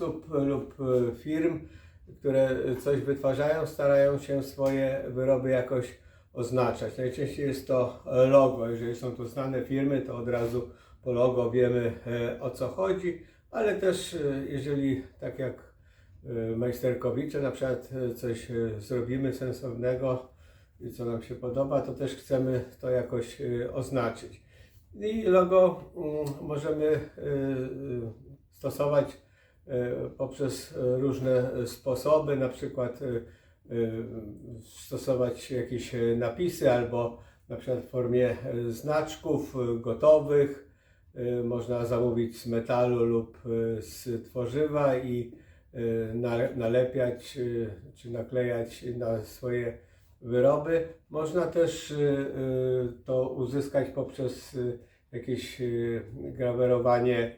osób lub e, firm, które coś wytwarzają, starają się swoje wyroby jakoś oznaczać. Najczęściej jest to logo. Jeżeli są to znane firmy, to od razu po logo wiemy e, o co chodzi, ale też e, jeżeli tak jak majsterkowicze na przykład coś zrobimy sensownego i co nam się podoba, to też chcemy to jakoś oznaczyć. I logo mm, możemy stosować poprzez e, różne sposoby, na przykład e, e, stosować jakieś napisy albo na przykład w formie znaczków gotowych. Można zamówić z metalu lub z tworzywa i na- nalepiać czy naklejać na swoje wyroby. Można też to uzyskać poprzez jakieś grawerowanie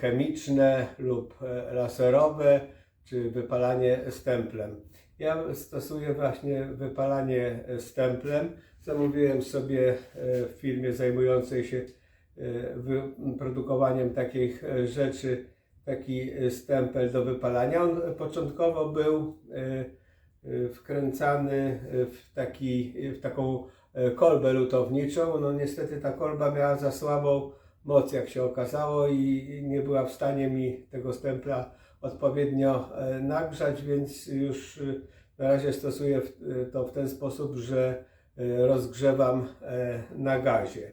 chemiczne lub e, laserowe, czy wypalanie stemplem. Ja stosuję właśnie wypalanie e, stemplem. Zamówiłem sobie e, w firmie zajmującej się e, wyprodukowaniem takich e, rzeczy taki e, stempel do wypalania. On początkowo był e, e, wkręcany w, taki, w taką e, kolbę lutowniczą. No niestety ta kolba miała za słabą moc, jak się okazało, i nie była w stanie mi tego stempla odpowiednio e, nagrzać, więc już e, na razie stosuję e, to w ten sposób, że rozgrzewam na gazie.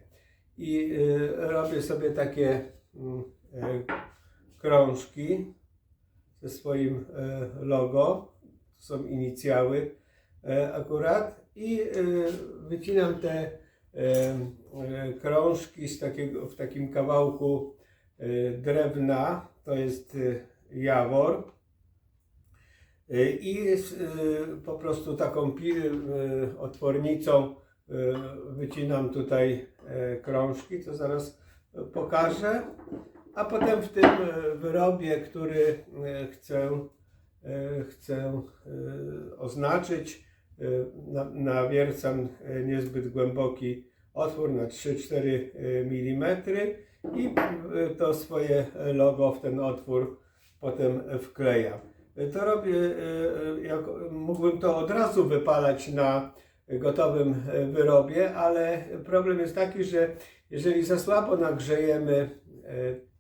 I robię sobie takie mm, krążki ze swoim logo. To są inicjały akurat. I wycinam te krążki z takiego, w takim kawałku e, drewna. To jest e, jawor. E, I e, po prostu taką e, otwornicą e, wycinam tutaj e, krążki, co zaraz e, pokażę. A potem w tym e, wyrobie, który e, chcę, e, chcę e, oznaczyć, e, na- nawiercam e, niezbyt głęboki otwór na 3-4 mm i e, to swoje logo w ten otwór potem wklejam. To robię, e, jak, mógłbym to od razu wypalać na gotowym wyrobie, ale problem jest taki, że jeżeli za słabo nagrzejemy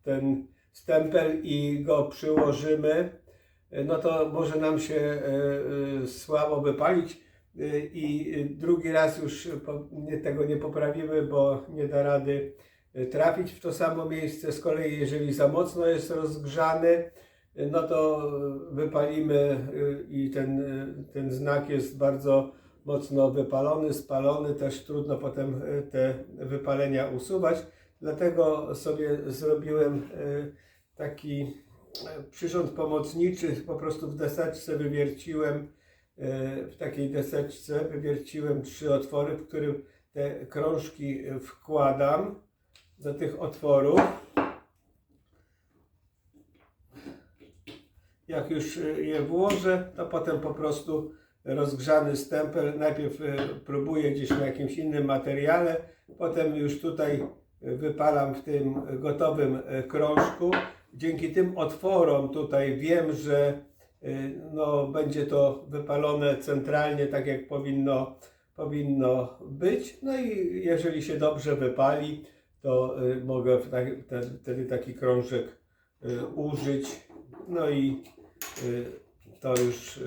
ten stempel i go przyłożymy, no to może nam się słabo wypalić i drugi raz już nie, tego nie poprawimy, bo nie da rady trafić w to samo miejsce. Z kolei jeżeli za mocno jest rozgrzany, no to wypalimy i ten, ten znak jest bardzo mocno wypalony, spalony, też trudno potem te wypalenia usuwać. Dlatego sobie zrobiłem taki przyrząd pomocniczy, po prostu w deseczce wywierciłem, w takiej deseczce wywierciłem trzy otwory, w którym te krążki wkładam do tych otworów. Jak już je włożę, to potem po prostu rozgrzany stempel najpierw e, próbuję gdzieś na jakimś innym materiale, potem już tutaj wypalam w tym gotowym e, krążku. Dzięki tym otworom tutaj wiem, że no, będzie to wypalone centralnie, tak jak powinno, powinno być. No i jeżeli się dobrze wypali, to e, mogę tak- te- wtedy taki krążek e, użyć. No i to już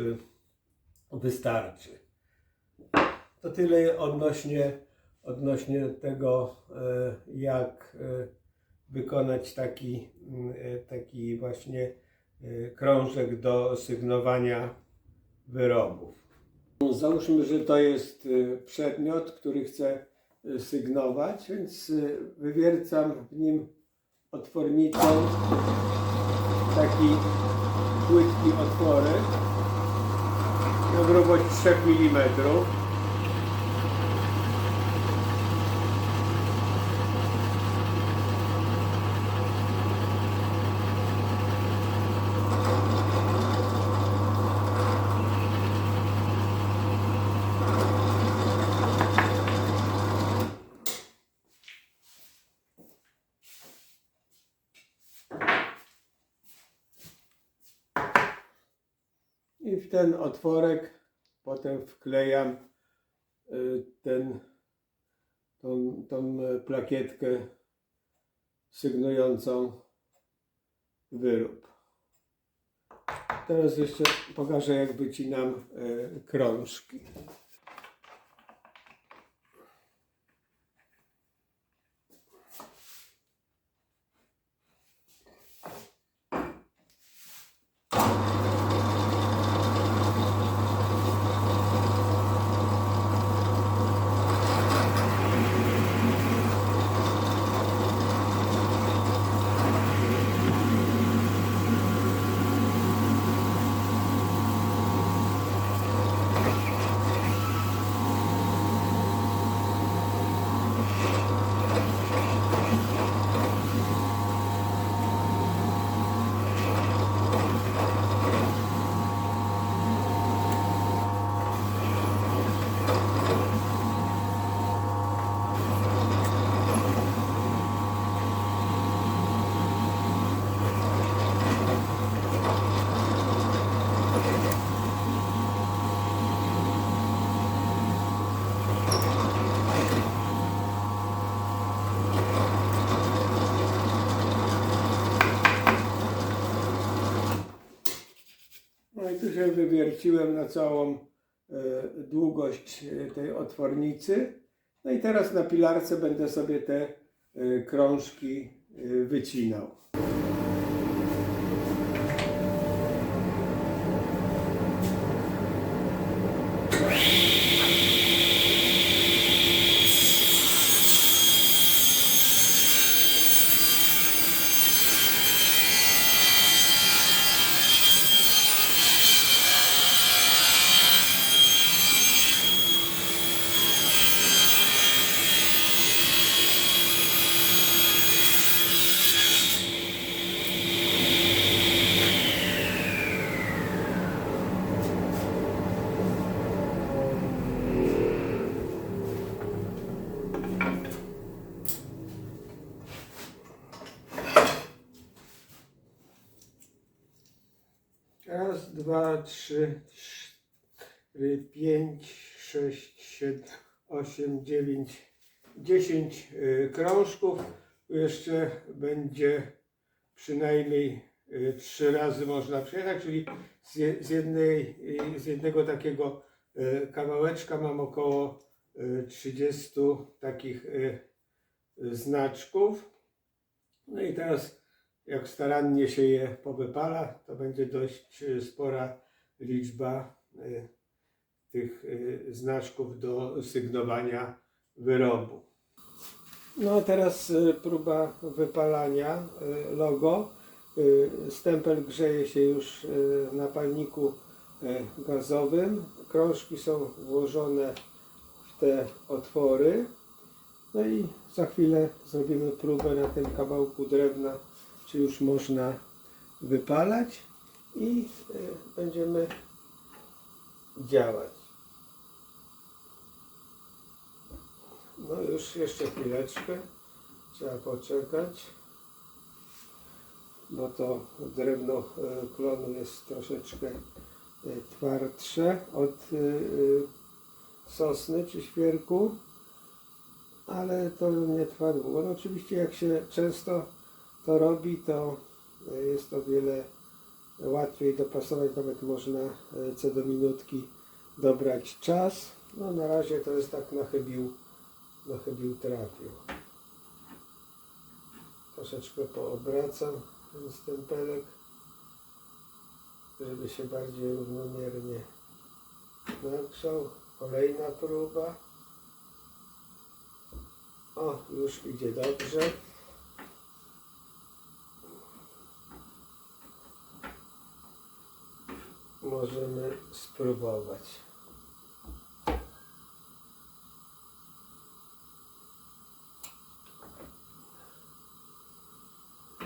wystarczy. To tyle odnośnie, odnośnie tego, jak wykonać taki, taki właśnie krążek do sygnowania wyrobów. Załóżmy, że to jest e, przedmiot, który chcę e, sygnować, więc wywiercam w nim otwornicą taki płytki otworek na grubość 3 mm. W ten otworek potem wklejam y, ten, tą, tą plakietkę sygnującą wyrób. Teraz jeszcze pokażę jak wycinam e, krążki. Się wywierciłem na całą e, długość e, tej otwornicy. No i teraz na pilarce będę sobie te e, krążki wycinał. Dwa, trzy, cztery, pięć, sześć, siedem, osiem, dziewięć, dziesięć y, krążków. Jeszcze będzie przynajmniej y, trzy razy można przejechać, czyli z, je- z, jednej, y, z jednego takiego kawałeczka mam około y, 30 takich znaczków. No i teraz jak starannie się je powypala, to będzie dość y, spora liczba y, tych y, znaczków do sygnowania wyrobu. No teraz próba wypalania logo. Stempel grzeje się już na palniku gazowym. Krążki są włożone w te otwory. No i za chwilę zrobimy próbę na tym kawałku drewna, czy już można wypalać i y, będziemy działać. No już jeszcze chwileczkę, trzeba poczekać, bo to drewno y, klonu jest troszeczkę y, twardsze od sosny czy świerku ale to nie trwa długo. No oczywiście jak się często to robi, to e, jest o wiele łatwiej dopasować, nawet można e, co do minutki dobrać czas. No na razie to jest tak na chybił, na chybił trafił. Troszeczkę poobracam ten stempelek, żeby się bardziej równomiernie nagrzał. Kolejna próba. O, już idzie dobrze. Możemy spróbować.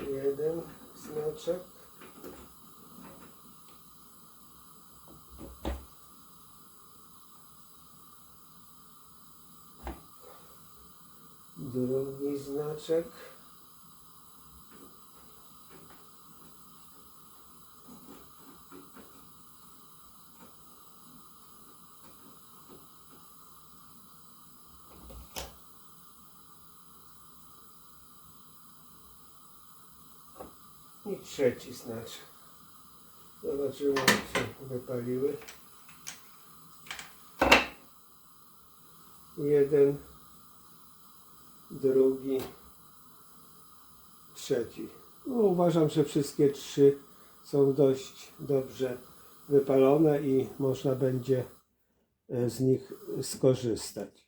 Jeden znaczek. Drugi znaczek. I trzeci snacz. Zobaczymy jak się wypaliły. Jeden, drugi, trzeci. No, uważam, że wszystkie trzy są dość dobrze wypalone i można będzie e, z nich skorzystać.